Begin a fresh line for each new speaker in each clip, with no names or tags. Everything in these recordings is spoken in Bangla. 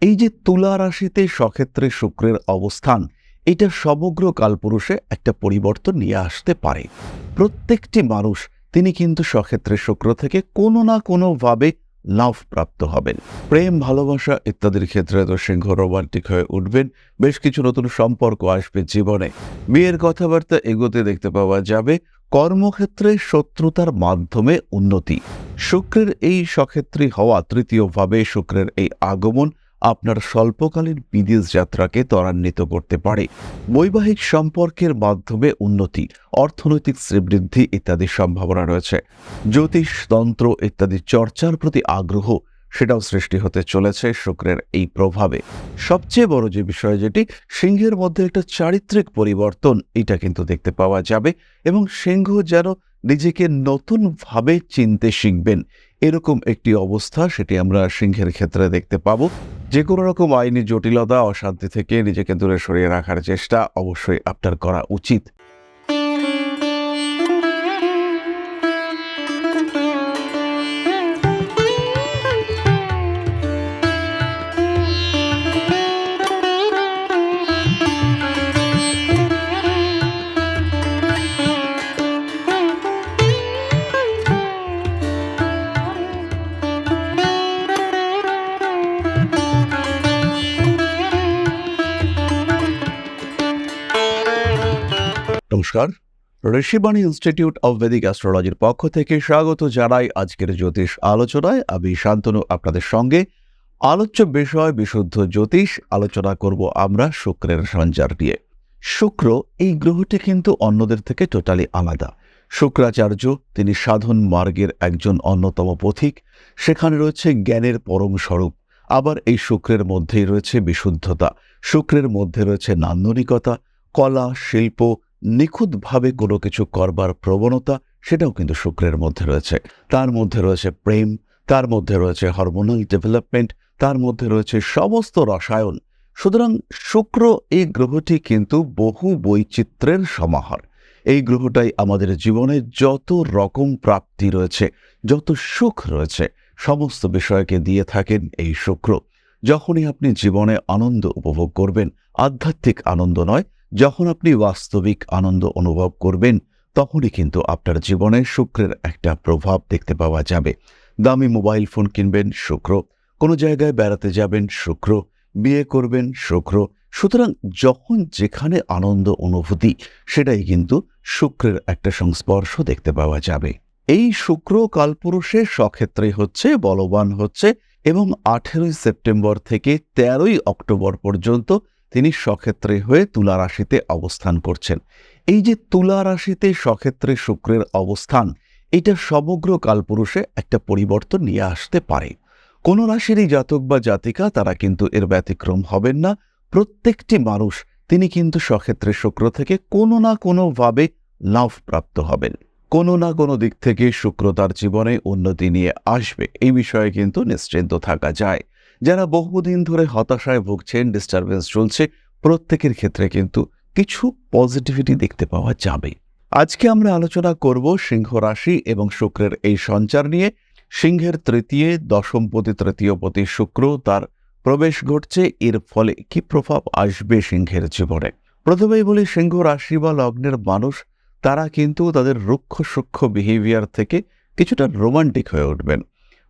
এই যে তুলা রাশিতে সক্ষেত্রে শুক্রের অবস্থান, এটা সমগ্র কালপুরুষে একটা পরিবর্তন নিয়ে আসতে পারে। প্রত্যেকটি মানুষ, তিনি কিন্তু সক্ষেত্রে শুক্র থেকে কোনো না কোনোভাবে লাভ প্রাপ্ত হবেন। প্রেম, ভালোবাসা ইত্যাদির ক্ষেত্রে তো সিংহ রোমান্টিক হয়ে উঠবেন। বেশ কিছু নতুন সম্পর্ক আসবে জীবনে। বিয়ের কথাবার্তা এগোতে দেখতে পাওয়া যাবে। কর্মক্ষেত্রে শত্রুতার মাধ্যমে উন্নতি। শুক্রের এই সক্ষেত্রী হওয়া তৃতীয়ভাবে শুক্রের এই আগমন আপনার স্বল্পকালীন বিদেশ যাত্রাকে ত্বরান্বিত করতে পারে। বৈবাহিক সম্পর্কের মাধ্যমে উন্নতি, অর্থনৈতিক শ্রীবৃদ্ধি ইত্যাদি সম্ভাবনা রয়েছে। জ্যোতিষ, তন্ত্র ইত্যাদি চর্চার প্রতি আগ্রহ সেটাও সৃষ্টি হতে চলেছে শুক্রের এই প্রভাবে। সবচেয়ে বড় যে বিষয় যেটি, সিংহের মধ্যে একটা চারিত্রিক পরিবর্তন এটা কিন্তু দেখতে পাওয়া যাবে এবং সিংহ যেন নিজেকে নতুনভাবে চিনতে শিখবেন, এরকম একটি অবস্থা সেটি আমরা সিংহের ক্ষেত্রে দেখতে পাব। যে কোনো রকম আইনি জটিলতা, অশান্তি থেকে নিজেকে দূরে সরিয়ে রাখার চেষ্টা অবশ্যই আপনার করা উচিত। নমস্কার। ঋষিবাণী ইনস্টিটিউট অব বেদিক অ্যাস্ট্রোলজির পক্ষ থেকে স্বাগত জানাই আজকের জ্যোতিষ আলোচনায়। আমি শান্তনু, আপনাদের সঙ্গে। আলোচ্য বিষয়, বিশুদ্ধ জ্যোতিষ আলোচনা করব আমরা শুক্রের সঞ্চার নিয়ে। শুক্র এই গ্রহটি কিন্তু অন্যদের থেকে টোটালি আলাদা। শুক্রাচার্য, তিনি সাধন মার্গের একজন অন্যতম পথিক। সেখানে রয়েছে জ্ঞানের পরম স্বরূপ। আবার এই শুক্রের মধ্যেই রয়েছে বিশুদ্ধতা। শুক্রের মধ্যে রয়েছে নান্দনিকতা, কলা, শিল্প নিখুঁতভাবে কোনো কিছু করবার প্রবণতা সেটাও কিন্তু শুক্রের মধ্যে রয়েছে। তার মধ্যে রয়েছে প্রেম, তার মধ্যে রয়েছে হরমোনাল ডেভেলপমেন্ট তার মধ্যে রয়েছে সমস্ত রসায়ন। সুতরাং শুক্র এই গ্রহটি কিন্তু বহু বৈচিত্র্যের সমাহার। এই গ্রহটাই আমাদের জীবনে যত রকম প্রাপ্তি রয়েছে, যত সুখ রয়েছে, সমস্ত বিষয়কে দিয়ে থাকেন এই শুক্র। যখনই আপনি জীবনে আনন্দ উপভোগ করবেন, আধ্যাত্মিক আনন্দ নয় যখন আপনি বাস্তবিক আনন্দ অনুভব করবেন, তখনই কিন্তু আপনার জীবনে শুক্রের একটা প্রভাব দেখতে পাওয়া যাবে। দামি মোবাইল ফোন কিনবেন, শুক্র। কোনো জায়গায় বেড়াতে যাবেন, শুক্র। বিয়ে করবেন, শুক্র। সুতরাং যখন যেখানে আনন্দ অনুভূতি, সেটাই কিন্তু শুক্রের একটা সংস্পর্শ দেখতে পাওয়া যাবে। এই শুক্র কালপুরুষে সক্ষেত্রে হচ্ছে, বলবান হচ্ছে এবং আঠেরোই সেপ্টেম্বর থেকে তেরোই অক্টোবর পর্যন্ত তিনি সক্ষেত্রে হয়ে তুলা রাশিতে অবস্থান করছেন। এই যে তুলা রাশিতে সক্ষেত্রে শুক্রের অবস্থান, এটা সমগ্র কালপুরুষে একটা পরিবর্তন নিয়ে আসতে পারে। কোন রাশিরই জাতক বা জাতিকা তারা কিন্তু এর ব্যতিক্রম হবেন না। প্রত্যেকটি মানুষ, তিনি কিন্তু সক্ষেত্রে শুক্র থেকে কোনো না কোনোভাবে লাভ প্রাপ্ত হবেন। কোনো না কোনো দিক থেকে শুক্র তার জীবনে উন্নতি নিয়ে আসবে। এই বিষয়ে কিন্তু নিশ্চিন্ত থাকা যায়। যারা বহুদিন ধরে হতাশায় ভুগছেন ডিস্টারবেন্স চলছে, প্রত্যেকের ক্ষেত্রে কিন্তু কিছু পজিটিভিটি দেখতে পাওয়া যাবে। আজকে আমরা আলোচনা করব সিংহ রাশি এবং শুক্রের এই সঞ্চার নিয়ে। সিংহের তৃতীয় দশমপতি তৃতীয়পতি শুক্র তার প্রবেশ ঘটছে, এর ফলে কি প্রভাব আসবে সিংহের জীবনে? প্রথমেই বলি, সিংহ রাশি বা লগ্নের মানুষ, তারা কিন্তু তাদের রুক্ষ সূক্ষ্ম বিহেভিয়ার থেকে কিছুটা রোমান্টিক হয়ে উঠবেন।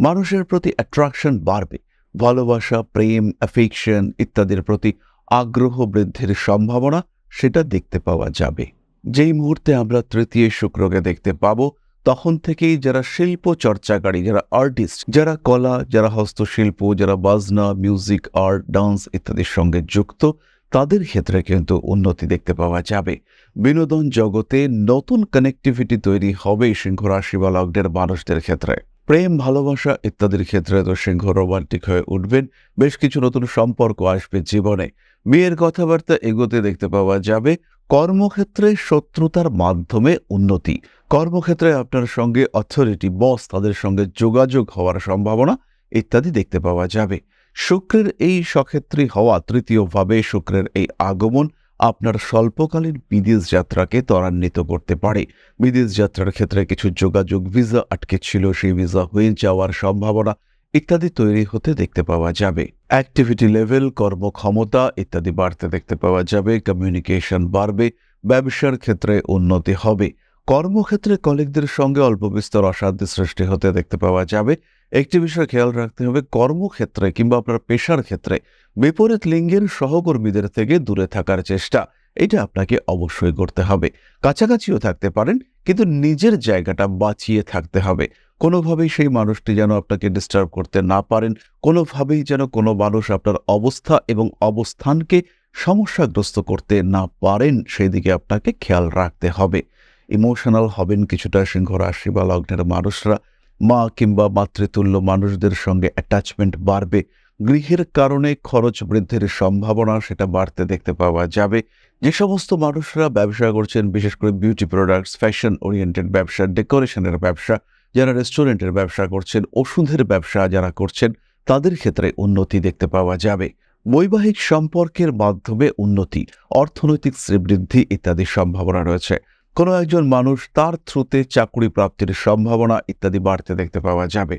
মানুষের প্রতি অ্যাট্রাকশন বাড়বে। ভালোবাসা, প্রেম অ্যাফিকশন ইত্যাদির প্রতি আগ্রহ বৃদ্ধির সম্ভাবনা সেটা দেখতে পাওয়া যাবে। যেই মুহূর্তে আমরা তৃতীয় শুক্রকে দেখতে পাবো, তখন থেকেই যারা শিল্প চর্চাকারী, যারা আর্টিস্ট যারা কলা, যারা হস্তশিল্প, যারা বাজনা মিউজিক আর্ট ডান্স ইত্যাদির সঙ্গে যুক্ত, তাদের ক্ষেত্রে কিন্তু উন্নতি দেখতে পাওয়া যাবে। বিনোদন জগতে নতুন কানেক্টিভিটি তৈরি হবে সিংহ রাশি বা লগ্নের মানুষদের ক্ষেত্রে। প্রেম, ভালোবাসা ইত্যাদির ক্ষেত্রে তো সিংহ রোমান্টিক হয়ে উঠবেন। বেশ কিছু নতুন সম্পর্ক আসবে জীবনে। বিয়ের কথাবার্তা এগোতে দেখতে পাওয়া যাবে। কর্মক্ষেত্রে শত্রুতার মাধ্যমে উন্নতি। কর্মক্ষেত্রে আপনার সঙ্গে অথরিটি, বস তাদের সঙ্গে যোগাযোগ হওয়ার সম্ভাবনা ইত্যাদি দেখতে পাওয়া যাবে। শুক্রের এই সক্ষেত্রী হওয়া তৃতীয়ভাবে শুক্রের এই আগমন আপনার স্বল্পকালীন বিদেশ যাত্রাকে ত্বরান্বিত করতে পারে। বিদেশ যাত্রার ক্ষেত্রে কিছু যোগাযোগ ভিসা আটকে ছিল সেই ভিসা হয়ে যাওয়ার সম্ভাবনা ইত্যাদি তৈরি হতে দেখতে পাওয়া যাবে। অ্যাক্টিভিটি লেভেল কর্মক্ষমতা ইত্যাদি বাড়তে দেখতে পাওয়া যাবে কমিউনিকেশন বাড়বে, ব্যবসার ক্ষেত্রে উন্নতি হবে। কর্মক্ষেত্রে কলিগদের সঙ্গে অল্প বিস্তর অশান্তি সৃষ্টি হতে দেখতে পাওয়া যাবে। একটি বিষয় খেয়াল রাখতে হবে, কর্মক্ষেত্রে কিংবা আপনার পেশার ক্ষেত্রে বিপরীত লিঙ্গের সহকর্মীদের থেকে দূরে থাকার চেষ্টা, এটা আপনাকে অবশ্যই করতে হবে। কাছাকাছিও থাকতে পারেন, কিন্তু নিজের জায়গাটা বাঁচিয়ে থাকতে হবে। কোনোভাবেই সেই মানুষটি যেন আপনাকে ডিস্টার্ব করতে না পারেন, কোনোভাবেই যেন কোনো মানুষ আপনার অবস্থা এবং অবস্থানকে সমস্যাগ্রস্ত করতে না পারেন সেই দিকে আপনাকে খেয়াল রাখতে হবে। ইমোশনাল হবেন কিছুটা সিংহ রাশি বা লগ্নের মানুষরা মা কিংবা মাতৃতুল্য মানুষদের সঙ্গে অ্যাটাচমেন্ট বাড়বে। গৃহের কারণে খরচ বৃদ্ধির সম্ভাবনা সেটা বাড়তে দেখতে পাওয়া যাবে। যে সমস্ত মানুষরা ব্যবসা করছেন, বিশেষ করে বিউটি প্রোডাক্টস ফ্যাশন ওরিয়েন্টেড ব্যবসা ডেকোরেশনের ব্যবসা, যারা রেস্টুরেন্টের ব্যবসা করছেন, ওষুধের ব্যবসা যারা করছেন, তাদের ক্ষেত্রে উন্নতি দেখতে পাওয়া যাবে। বৈবাহিক সম্পর্কের মাধ্যমে উন্নতি, অর্থনৈতিক শ্রীবৃদ্ধি ইত্যাদি সম্ভাবনা রয়েছে। কোনো একজন মানুষ তার থ্রুতে চাকরি প্রাপ্তির সম্ভাবনা ইত্যাদি বাড়তে দেখতে পাওয়া যাবে।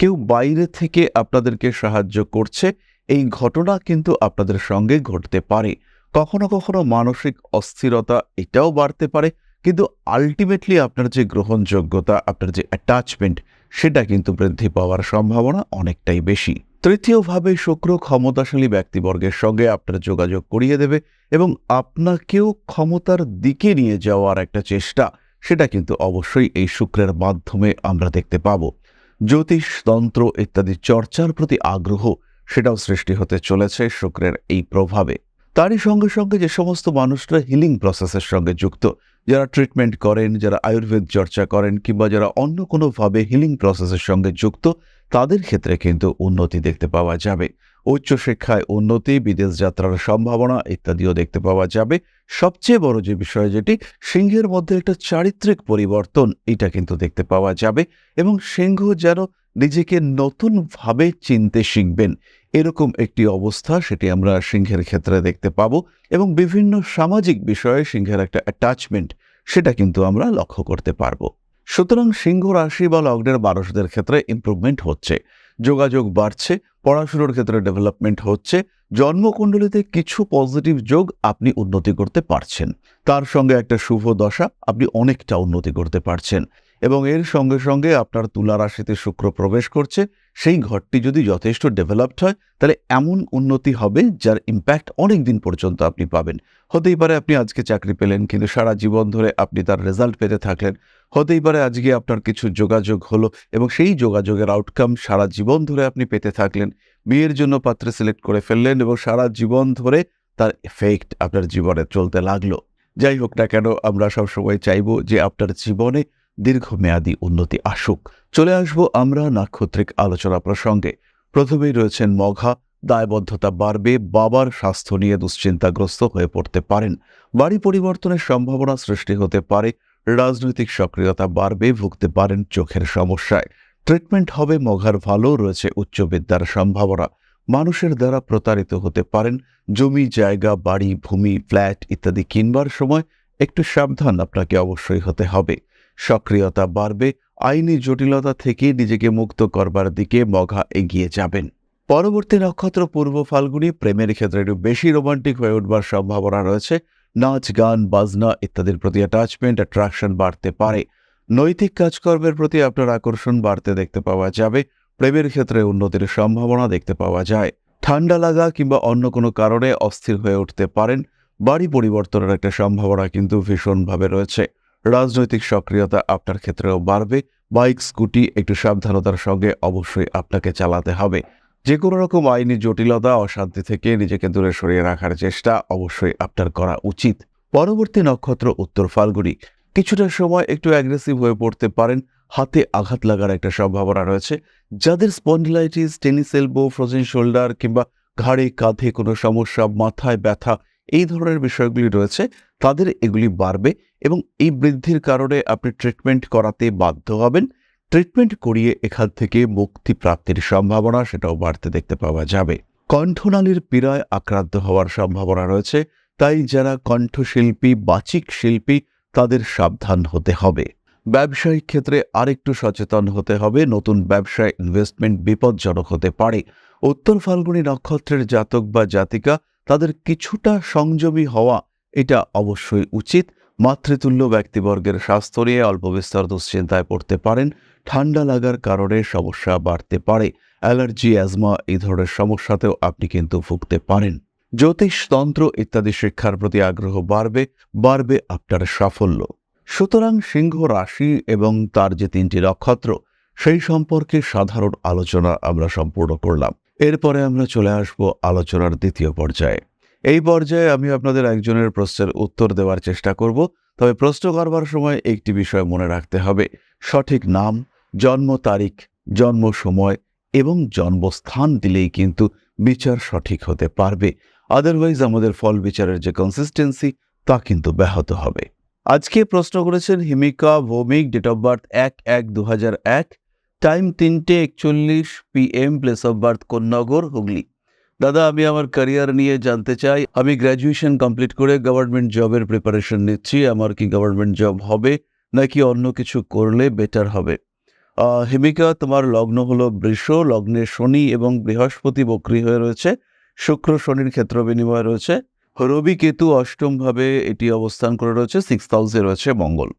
কেউ বাইরে থেকে আপনাদেরকে সাহায্য করছে, এই ঘটনা কিন্তু আপনাদের সঙ্গে ঘটতে পারে। কখনো কখনো মানসিক অস্থিরতা এটাও বাড়তে পারে, কিন্তু আলটিমেটলি আপনার যে গ্রহণযোগ্যতা, আপনার যে অ্যাটাচমেন্ট সেটা কিন্তু বৃদ্ধি পাওয়ার সম্ভাবনা অনেকটাই বেশি। তৃতীয়ভাবে শুক্র ক্ষমতাশালী ব্যক্তিবর্গের সঙ্গে আপনার যোগাযোগ করিয়ে দেবে এবং আপনাকেও ক্ষমতার দিকে নিয়ে যাওয়ার একটা চেষ্টা, সেটা কিন্তু অবশ্যই এই শুক্রের মাধ্যমে আমরা দেখতে পাব। জ্যোতিষ, তন্ত্র ইত্যাদি চর্চার প্রতি আগ্রহ, সেটাও সৃষ্টি হতে চলেছে শুক্রের এই প্রভাবে। তারই সঙ্গে সঙ্গে যে সমস্ত মানুষরা হিলিং প্রসেসের সঙ্গে যুক্ত, যারা ট্রিটমেন্ট করেন, যারা আয়ুর্বেদ চর্চা করেন, কিংবা যারা অন্য কোনোভাবে হিলিং প্রসেসের সঙ্গে যুক্ত, তাদের ক্ষেত্রে কিন্তু উন্নতি দেখতে পাওয়া যাবে। উচ্চশিক্ষায় উন্নতি, বিদেশ যাত্রার সম্ভাবনা ইত্যাদিও দেখতে পাওয়া যাবে। সবচেয়ে বড় যে বিষয় যেটি, সিংহের মধ্যে একটা চারিত্রিক পরিবর্তন এটা কিন্তু দেখতে পাওয়া যাবে এবং সিংহ যেন নিজেকে নতুনভাবে চিনতে শিখবেন, এরকম একটি অবস্থা সেটি আমরা সিংহের ক্ষেত্রে দেখতে পাব এবং বিভিন্ন সামাজিক বিষয়ে সিংহের একটা অ্যাটাচমেন্ট সেটা কিন্তু আমরা লক্ষ্য করতে পারব। সুতরাং সিংহ রাশি বা লগ্নের মানুষদের ক্ষেত্রে ইম্প্রুভমেন্ট হচ্ছে। যোগাযোগ বাড়ছে, পড়াশুনোর ক্ষেত্রে ডেভেলপমেন্ট হচ্ছে, জন্মকুণ্ডলিতে কিছু পজিটিভ যোগ আপনি উন্নতি করতে পারছেন। তার সঙ্গে একটা শুভ দশা, আপনি অনেকটা উন্নতি করতে পারছেন। এবং এর সঙ্গে সঙ্গে আপনার তুলা রাশিতে শুক্র প্রবেশ করছে, সেই ঘরটি যদি যথেষ্ট ডেভেলপড হয়, তাহলে এমন উন্নতি হবে যার ইম্প্যাক্ট অনেক দিন পর্যন্ত আপনি পাবেন। হতেই পারে আপনি আজকে চাকরি পেলেন, কিন্তু সারা জীবন ধরে আপনি তার রেজাল্ট পেতে থাকলেন। হতেই পারে আজকে আপনার কিছু যোগাযোগ হলো এবং সেই যোগাযোগের আউটকাম সারা জীবন ধরে আপনি পেতে থাকলেন। বিয়ের জন্য পাত্রে সিলেক্ট করে ফেললেন এবং সারা জীবন ধরে তার এফেক্ট আপনার জীবনে চলতে লাগল। যাই হোক না কেন, আমরা সবসময় চাইব যে আপনার জীবনে দীর্ঘমেয়াদী উন্নতি আসুক। চলে আসব আমরা নাক্ষত্রিক আলোচনা প্রসঙ্গে। প্রথমেই রয়েছেন মঘা, দায়বদ্ধতা বাড়বে, বাবার স্বাস্থ্য নিয়ে দুশ্চিন্তাগ্রস্ত হয়ে পড়তে পারেন। বাড়ি পরিবর্তনের সম্ভাবনা সৃষ্টি হতে পারে রাজনৈতিক সক্রিয়তা বাড়বে, ভুগতে পারেন চোখের সমস্যায়। ট্রিটমেন্ট হবে, মঘার ভালো রয়েছে উচ্চ বিদ্যার সম্ভাবনা। মানুষের দ্বারা প্রতারিত হতে পারেন, জমি, জায়গা, বাড়ি, ভূমি, ফ্ল্যাট ইত্যাদি কিনবার সময় একটু সাবধান আপনাকে অবশ্যই হতে হবে। সক্রিয়তা বাড়বে, আইনি জটিলতা থেকে নিজেকে মুক্ত করবার দিকে মঘা এগিয়ে যাবেন। পরবর্তী নক্ষত্র পূর্ব ফাল্গুনি, প্রেমের ক্ষেত্রে একটু বেশি রোমান্টিক হয়ে উঠবার সম্ভাবনা রয়েছে। নাচ, গান, বাজনা ইত্যাদির প্রতি অ্যাটাচমেন্ট অ্যাট্রাকশন বাড়তে পারে। নৈতিক কাজকর্মের প্রতি আপনার আকর্ষণ বাড়তে দেখতে পাওয়া যাবে। প্রেমের ক্ষেত্রে উন্নতির সম্ভাবনা দেখতে পাওয়া যায়। ঠান্ডা লাগা কিংবা অন্য কোনো কারণে অস্থির হয়ে উঠতে পারেন। বাড়ি পরিবর্তনের একটা সম্ভাবনা কিন্তু ভীষণভাবে রয়েছে। রাজনৈতিক সক্রিয়তা আপনার ক্ষেত্রেও বাড়বে। বাইক, স্কুটি একটু সাবধানতার সঙ্গে অবশ্যই আপনাকে চালাতে হবে। যে কোনো রকম আইনি জটিলতা, অশান্তি থেকে নিজেকে দূরে সরিয়ে রাখার চেষ্টা অবশ্যই আপনার করা উচিত। পরবর্তী নক্ষত্র উত্তর ফাল্গুনি। কিছুটা সময় একটু অ্যাগ্রেসিভ হয়ে পড়তে পারেন। হাতে আঘাত লাগার একটা সম্ভাবনা রয়েছে। যাদের spondylitis tennis elbow frozen shoulder কিংবা ঘাড়ে, কাঁধে কোনো সমস্যা, মাথায় ব্যথা এই ধরনের বিষয়গুলি রয়েছে, তাদের এগুলি বাড়বে এবং এই বৃদ্ধির কারণে আপনি ট্রিটমেন্ট করাতে বাধ্য হবেন। ট্রিটমেন্ট করিয়ে এখান থেকে মুক্তি প্রাপ্তির সম্ভাবনা সেটাও বাড়তে দেখতে পাওয়া যাবে। কণ্ঠনালীর পীড়ায় আক্রান্ত হওয়ার সম্ভাবনা রয়েছে, তাই যারা কণ্ঠশিল্পী, বাচিক শিল্পী, তাদের সাবধান হতে হবে। ব্যবসায়িক ক্ষেত্রে আরেকটু সচেতন হতে হবে, নতুন ব্যবসায় ইনভেস্টমেন্ট বিপজ্জনক হতে পারে। উত্তর ফাল্গুনী নক্ষত্রের জাতক বা জাতিকা, তাদের কিছুটা সংযমী হওয়া, এটা অবশ্যই উচিত। মাতৃতুল্য ব্যক্তিবর্গের স্বাস্থ্য নিয়ে অল্প বিস্তর দুশ্চিন্তায় পড়তে পারেন ঠান্ডা লাগার কারণে সমস্যা বাড়তে পারে। অ্যালার্জি, অ্যাজমা এই ধরনের সমস্যাতেও আপনি কিন্তু ভুগতে পারেন। জ্যোতিষতন্ত্র ইত্যাদি শিক্ষার প্রতি আগ্রহ বাড়বে বাড়বে আপনার সাফল্য। সুতরাং সিংহ রাশি এবং তার যে তিনটি নক্ষত্র, সেই সম্পর্কে সাধারণ আলোচনা আমরা সম্পূর্ণ করলাম। এরপরে আমরা চলে আসব আলোচনার দ্বিতীয় পর্যায়ে। এই পর্যায়ে আমি আপনাদের একজনের প্রশ্নের উত্তর দেওয়ার চেষ্টা করব, তবে প্রশ্ন করবার সময় একটি বিষয় মনে রাখতে হবে। সঠিক নাম জন্ম তারিখ, জন্ম সময় এবং জন্মস্থান দিলেই কিন্তু বিচার সঠিক হতে পারবে। আদারওয়াইজ আমাদের ফল বিচারের যে কনসিস্টেন্সি তা কিন্তু ব্যাহত হবে। আজকে প্রশ্ন করেছেন Himika Bhowmik date of birth এক এক দু এক টাইম তিনটে একচল্লিশ PM place of birth Konnagar Hooghly. দাদা, আমি আমার ক্যারিয়ার নিয়ে জানতে চাই, আমি গ্র্যাজুয়েশন কমপ্লিট করে গভর্নমেন্ট জবের প্রিপারেশন নিচ্ছি, আমার কি গভর্নমেন্ট জব হবে, নাকি অন্য কিছু করলে বেটার হবে? হিমিকা, তোমার লগ্ন হলো বৃষ, লগ্নে শনি এবং বৃহস্পতি বক্রী হয়ে রয়েছে। শুক্র শনির ক্ষেত্র বিনিময় রয়েছে। রবি কেতু অষ্টম ভাবে এটি অবস্থান করে রয়েছে সিক্স হাউসে রয়েছে মঙ্গল।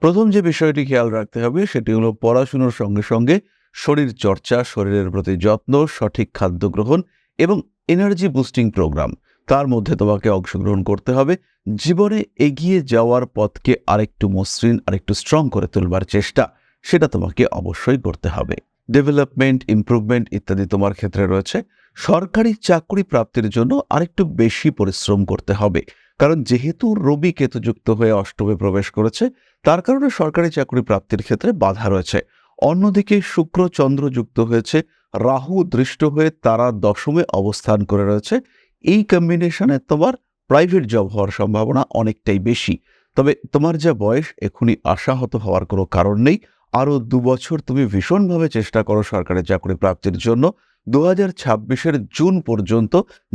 প্রথম যে বিষয়টি খেয়াল রাখতে হবে, সেটি হলো পড়াশুনোর সঙ্গে সঙ্গে শরীর চর্চা, শরীরের প্রতি যত্ন, সঠিক খাদ্য গ্রহণ এবং এনার্জি বুস্টিং প্রোগ্রাম তার মধ্যে তোমাকে অংশগ্রহণ করতে হবে। জীবনে এগিয়ে যাওয়ার পথকে আরেকটু মসৃণ, আরেকটু স্ট্রং করে তুলবার চেষ্টা। সেটা তোমাকে অবশ্যই করতে হবে। ডেভেলপমেন্ট ইমপ্রুভমেন্ট ইত্যাদি তোমার ক্ষেত্রে রয়েছে। সরকারি চাকরি প্রাপ্তির জন্য আরেকটু বেশি পরিশ্রম করতে হবে। কারণ যেহেতু রবি কেতুযুক্ত হয়ে অষ্টমে প্রবেশ করেছে, তার কারণে সরকারি চাকরি প্রাপ্তির ক্ষেত্রে বাধা রয়েছে। অন্যদিকে শুক্র চন্দ্র যুক্ত হয়েছে, রাহু দৃষ্ট হয়ে তারা দশমে অবস্থান করে রয়েছে। এই কম্বিনেশনে তোমার প্রাইভেট জব হওয়ার সম্ভাবনা অনেকটাই বেশি। তবে তোমার যা বয়স, এখনই আশাহত হওয়ার কোনো কারণ নেই। আরও দু বছর তুমি ভীষণভাবে চেষ্টা করো সরকারি চাকরি প্রাপ্তির জন্য। দু হাজার ছাব্বিশের জুন পর্যন্ত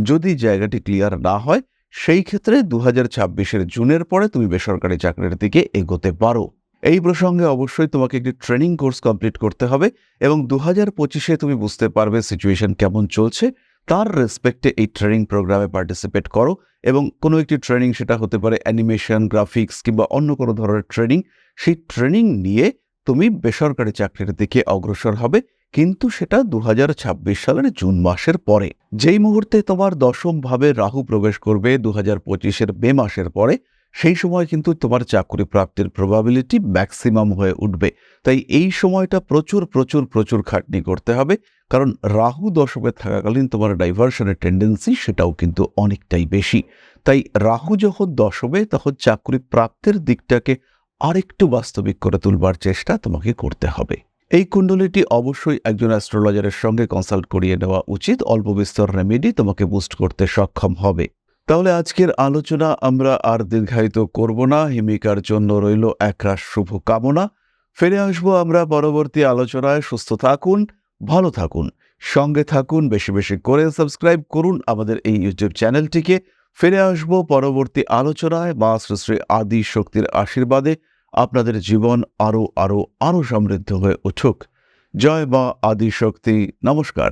যদি জায়গাটি ক্লিয়ার না হয়, সেই ক্ষেত্রে দু হাজার ছাব্বিশের জুনের পরে তুমি বেসরকারি চাকরির দিকে এগোতে পারো। এই প্রসঙ্গে অবশ্যই তোমাকে একটি ট্রেনিং কোর্স কমপ্লিট করতে হবে এবং দু হাজার পঁচিশে তুমি বুঝতে পারবে সিচুয়েশন কেমন চলছে, তার রেসপেক্টে এই ট্রেনিং প্রোগ্রামে পার্টিসিপেট করো এবং কোনো একটি ট্রেনিং সেটা হতে পারে অ্যানিমেশন, গ্রাফিক্স কিংবা অন্য কোনো ধরনের ট্রেনিং, সেই ট্রেনিং নিয়ে তুমি বেসরকারি চাকরির দিকে অগ্রসর হবে, কিন্তু সেটা দুহাজার ছাব্বিশ সালের জুন মাসের পরে। যেই মুহূর্তে তোমার দশম ভাবে রাহু প্রবেশ করবে দু হাজার পঁচিশের মে মাসের পরে, সেই সময় কিন্তু তোমার চাকরি প্রাপ্তির প্রবাবিলিটি ম্যাক্সিমাম হয়ে উঠবে। তাই এই সময়টা প্রচুর প্রচুর প্রচুর খাটনি করতে হবে, কারণ রাহু দশমে থাকাকালীন তোমার ডাইভার্সনের টেন্ডেন্সি সেটাও কিন্তু অনেকটাই বেশি। তাই রাহু যখন দশমে, তখন চাকরি প্রাপ্তির দিকটাকে আরেকটু বাস্তবিক করে তুলবার চেষ্টা তোমাকে করতে হবে। এই কুণ্ডলিটি অবশ্যই একজন অ্যাস্ট্রোলজারের সঙ্গে কনসাল্ট করিয়ে নেওয়া উচিত। অল্প বিস্তর রেমেডি তোমাকে বুস্ট করতে সক্ষম হবে। তাহলে আজকের আলোচনা আমরা আর দীর্ঘায়িত করব না। হিমিকার জন্য রইল একরাশ শুভ কামনা। ফিরে আসব আমরা পরবর্তী আলোচনায়। সুস্থ থাকুন, ভালো থাকুন, সঙ্গে থাকুন, বেশি বেশি করে সাবস্ক্রাইব করুন আমাদের এই ইউটিউব চ্যানেলটিকে ফিরে আসব পরবর্তী আলোচনায়। মা শ্রী আদি শক্তির আশীর্বাদে আপনাদের জীবন আরও আরও আরও সমৃদ্ধ হয়ে উঠুক। জয় মা আদি শক্তি। নমস্কার।